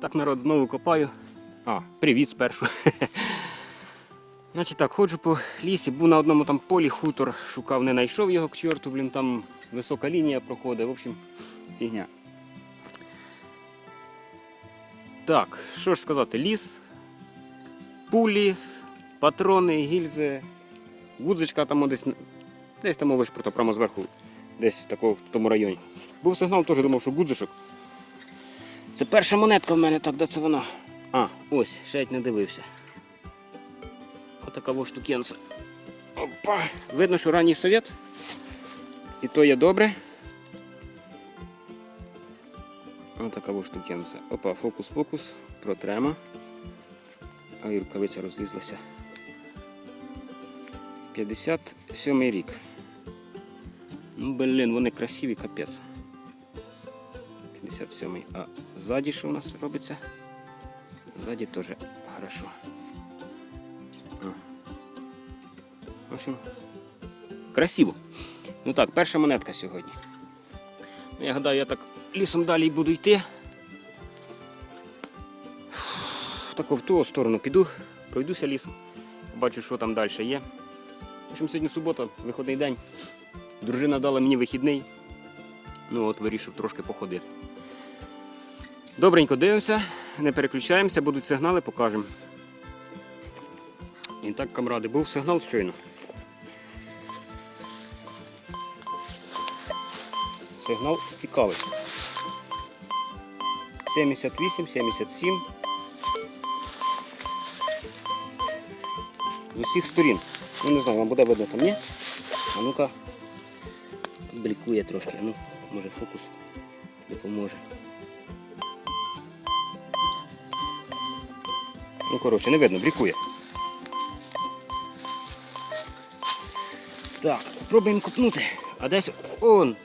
Так, народ, знову копаю. А, привіт спершу. Значить так, ходжу по лісі, був на одному там полі хутор, шукав, не знайшов його к чорту, блін, там висока лінія проходить, в общем, фігня. Так, що ж сказати, ліс, пулі, патрони, гільзи, гудзичка там десь, десь там прото прямо зверху, десь такого в тому районі. Був сигнал, теж думав, що гудзичок. Це перша монетка в мене, так де це вона? А, ось, ще й не дивився. Отака штукенця. Опа! Видно, що ранній совет. І то є добре. Отака штукенця. Опа, фокус-фокус, протрема. А і рукавиця розлізлася. 57 рік. Ну, блін, вони красиві, капець. 57-й. А ззаді що у нас робиться? Ззаді теж хорошо. В общем, красиво. Ну так, перша монетка сьогодні. Ну, Я гадаю, я так лісом далі буду йти. Так в ту сторону піду, пройдуся лісом, бачу, що там далі є. В общем, сьогодні субота, виходний день. Дружина дала мені вихідний. Ну от вирішив трошки походити. Добренько дивимося, не переключаємося, будуть сигнали, покажемо. І так, камради, був сигнал щойно. Сигнал цікавий. 78, 77. З усіх сторін. Ну не знаю, вам буде видно там, ні? А ну-ка. Блікує трошки, ну, може фокус допоможе. Ну, коротше, не видно, блікує. Так, пробуємо копнути. А десь он.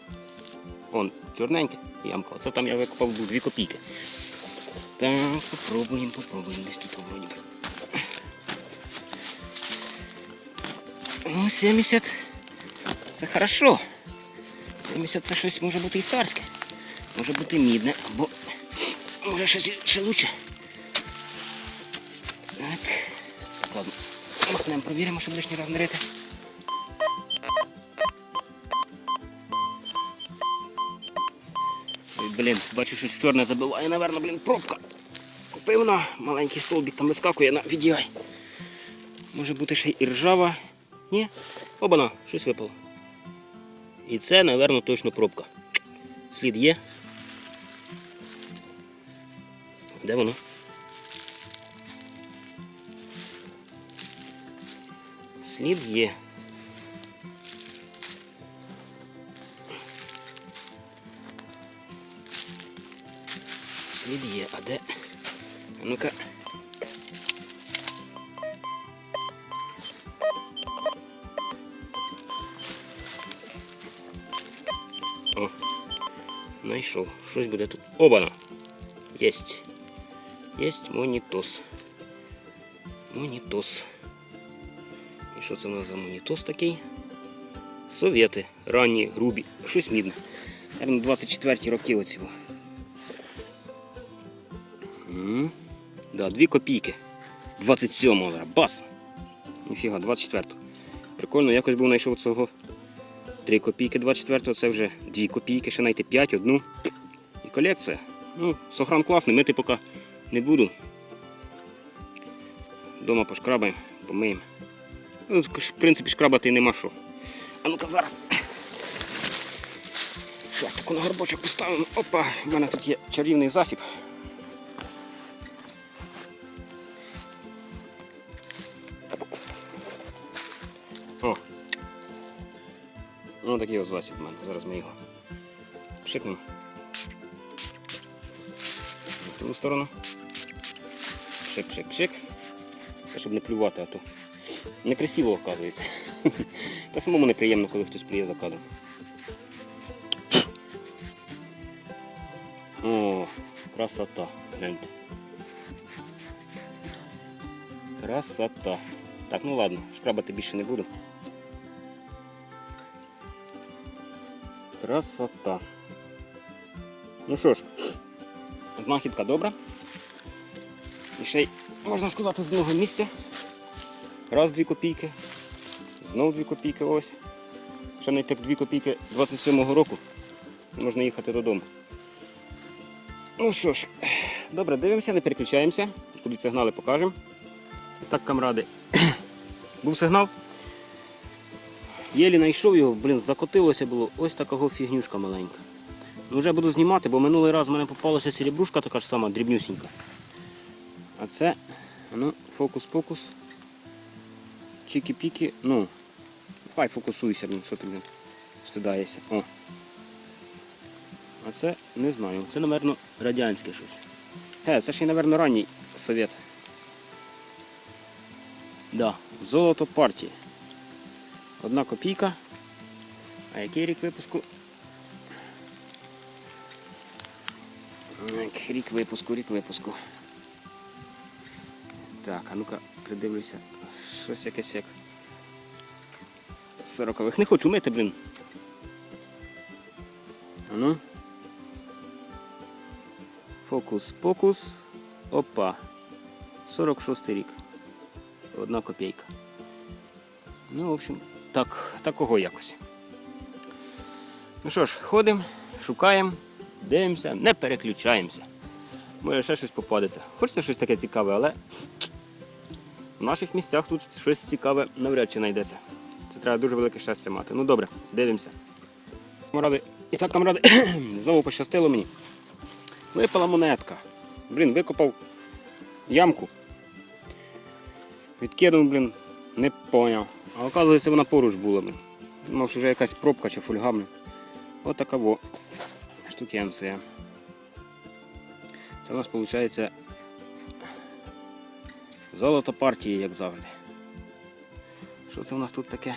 Он, чорненьке ямка. Оце там я викопав 2 копійки. Так, попробуємо, попробуємо. Десь тут вроді. О, 70. Це хорошо. 70 це щось може бути і царське. Може бути мідне, або може щось ще лучше. Так. Так, ладно. Махнемо, провіримо, щоб лишній раз не рити. Блін, бачу, щось чорне забиває, напевно, блін, пробка. Певно, маленький столбик там вискакує на VDI. Може бути ще і ржава. Ні? Обана, щось випало. І це, напевно, точно пробка. Слід є. Де воно? Слід є. Слід є, а де? А ну-ка. О, знайшов. Щось буде тут. Обана! Єсть. Єсть монітос. Монітос. Що це у нас за монітос такий? Совєти. Ранні, грубі. Щось мідне. Наверно, 24 ті роки оці. Да, 2 копійки. 27-го зараз. Бас! Ніфіга, 24-го. Прикольно, якось був знайшов цього 3 копійки 24-го, це вже 2 копійки, ще знайти 5, одну. І колекція. Ну, сохран класний, мити поки не буду. Дома пошкрабаємо, помиємо. Ну, в принципі, шкрабати нема що. А ну-ка зараз. Зараз таку на горбочок поставимо. Опа, в мене тут є чарівний засіб. О. Ну такий ось засіб в мене. Зараз ми його пшикнемо. В ту сторону. Та Щоб не плювати, а то некрасиво оказується. Та самому неприємно, коли хтось плює за кадром. О, красота. Гляньте. Красота. Так, ну ладно, шкрабати більше не буду. Красота. Ну що ж, знахідка добра. І ще й, можна сказати, з одного місця. Раз дві копійки. Знову дві копійки ось. Ще не так дві копійки 27-го року. Можна їхати додому. Ну що ж, добре, дивимося, не переключаємося. Будуть сигнали, покажемо. Так, камради. Був сигнал. Єлі знайшов його, блін, закотилося було ось такого фігнюшка маленька. Ну вже буду знімати, бо минулий раз в мене попалася серебрушка така ж сама, дрібнюсінька. А це, ну, фокус-покус. Чікі-пікі, ну. Хай фокусуйся, ну, що ти стидаєшся. О. А це не знаю. Це, напевно, радянське щось. Е, це ще напевно, ранній совєт. Да, золото партії. Одна копійка. А який рік випуску? Рік випуску, рік випуску. Так, а ну-ка, придивлюся. Щось якесь як. Сорокових. Не хочу мити, блін. А ну. Фокус, покус. Опа. 46 рік. Одна копійка. Ну, в общем, так, такого якось. Ну що ж, ходимо, шукаємо, дивимося, не переключаємося. Може ще щось попадеться. Хочеться щось таке цікаве, але в наших місцях тут щось цікаве навряд чи знайдеться. Це треба дуже велике щастя мати. Ну добре, дивимося. Камради. І так, камради, знову пощастило мені. Випала монетка. Блін, викопав ямку. Відкинув, блін, не поняв. А оказується, вона поруч була. Блін. Думав, що вже якась пробка чи фольга. Блін. От така во штукенція. Це у нас виходить золото партії, як завжди. Що це у нас тут таке?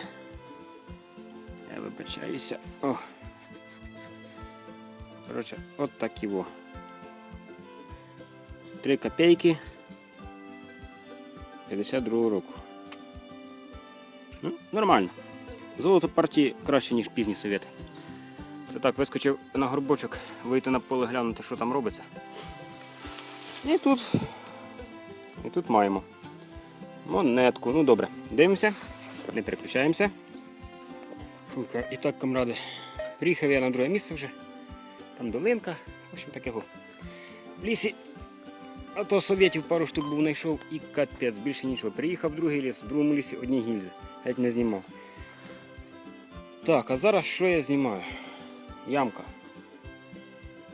Я вибачаюся. О. Коротше, от так його. Три копійки 52 року. Ну, нормально. Золото партії краще, ніж пізні совєти. Це так, вискочив на горбочок, вийти на поле глянути, що там робиться. І тут. І тут маємо. Монетку. Ну добре. Дивимося, не переключаємося. І так, камради, приїхав я на друге місце вже. Там долинка. В общем такого. В лісі. А то совєтів пару штук був знайшов і капець, більше нічого. Приїхав в другий ліс, в другому лісі одні гільзи. Геть не знімав. Так, а зараз що я знімаю? Ямка.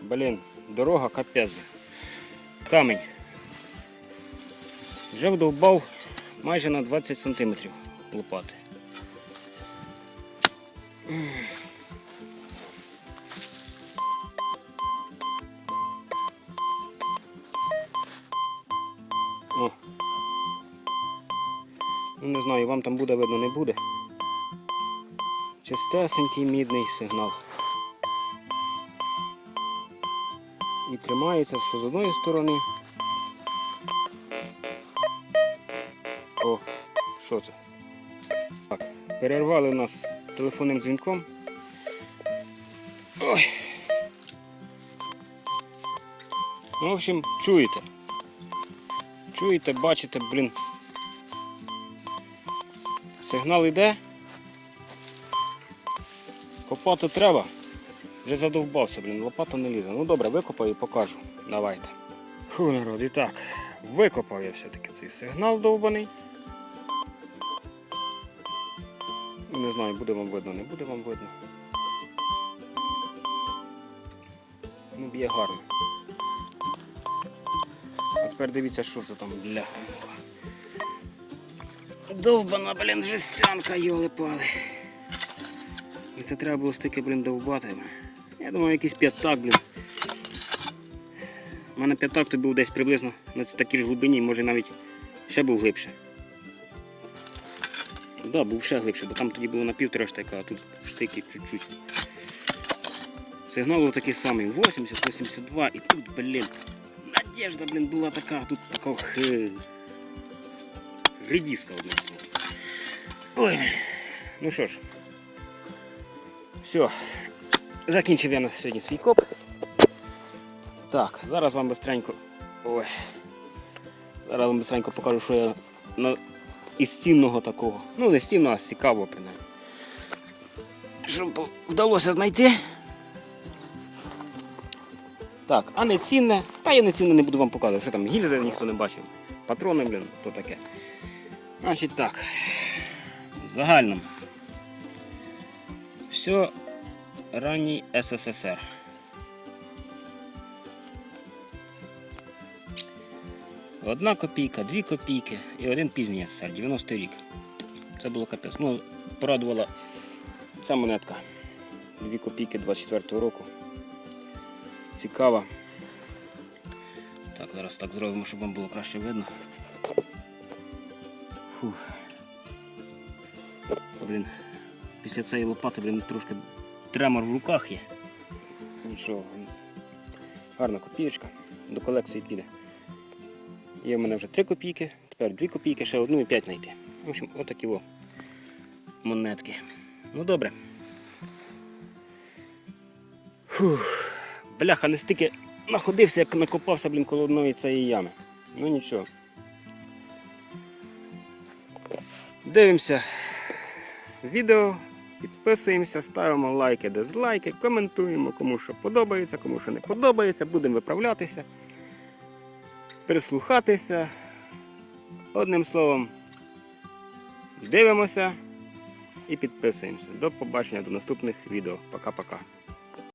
Блін, дорога капець. блін. Камінь. Вже вдовбав майже на 20 сантиметрів лопати. О. Ну, не знаю, вам там буде видно, не буде. Чистесенький мідний сигнал. І тримається, що з одної сторони. О, що це? Так, перервали нас телефонним дзвінком. Ой. Ну, в общем, чуєте. Чуєте, бачите, блін. Сигнал йде. Копати треба. Вже задовбався, блін, лопата не лізе. Ну добре, викопаю і покажу. Давайте. Фу, народ, і так. Викопав я все-таки цей сигнал довбаний. Не знаю, буде вам видно, не буде вам видно. Ну, б'є гарно. А тепер дивіться, що це там для. Довбана, блін, жестянка, йоли-пали. І це треба було стільки, блін, довбати. Я думаю, якийсь п'ятак, блін. У мене п'ятак то був десь приблизно на такій ж глибині, може навіть ще був глибше. Так, да, був ще глибше, бо там тоді було на півтора штика, а тут штики чуть-чуть. Сигнал був такий самий, 80, 82, і тут, блін, надежда, блін, була така, а тут така х... редіска одне слово. Ой, ну що ж. Все, закінчив я на сьогодні свій коп. Так, зараз вам бистренько. Ой. Зараз вам быстренько покажу, що я на... із цінного такого. Ну, не з цінного, а з цікавого принаймні. Що вдалося знайти. Так, а не цінне. Та я не цінне не буду вам показувати, що там гільзи ніхто не бачив. Патрони, блін, то таке. Значить так. В загальному. Все ранній СССР. Одна копійка, дві копійки і один пізній СССР, 90-й рік. Це було капець. Ну, порадувала ця монетка. Дві копійки 24 року. Цікава. Так, зараз так зробимо, щоб вам було краще видно. Фух. Блін, після цієї лопати, блін, трошки тремор в руках є. Нічого. Гарна копієчка, до колекції піде. Є в мене вже 3 копійки, тепер 2 копійки, ще одну і 5 знайти. В общем, отакі во монетки. Ну добре. Фух. Бляха, не стільки находився, як накопався, блін, коло одної цієї ями. Ну нічого. Дивимося відео, підписуємося, ставимо лайки, дизлайки, коментуємо, кому що подобається, кому що не подобається, будемо виправлятися, прислухатися. Одним словом, дивимося і підписуємося. До побачення, до наступних відео. Пока-пока.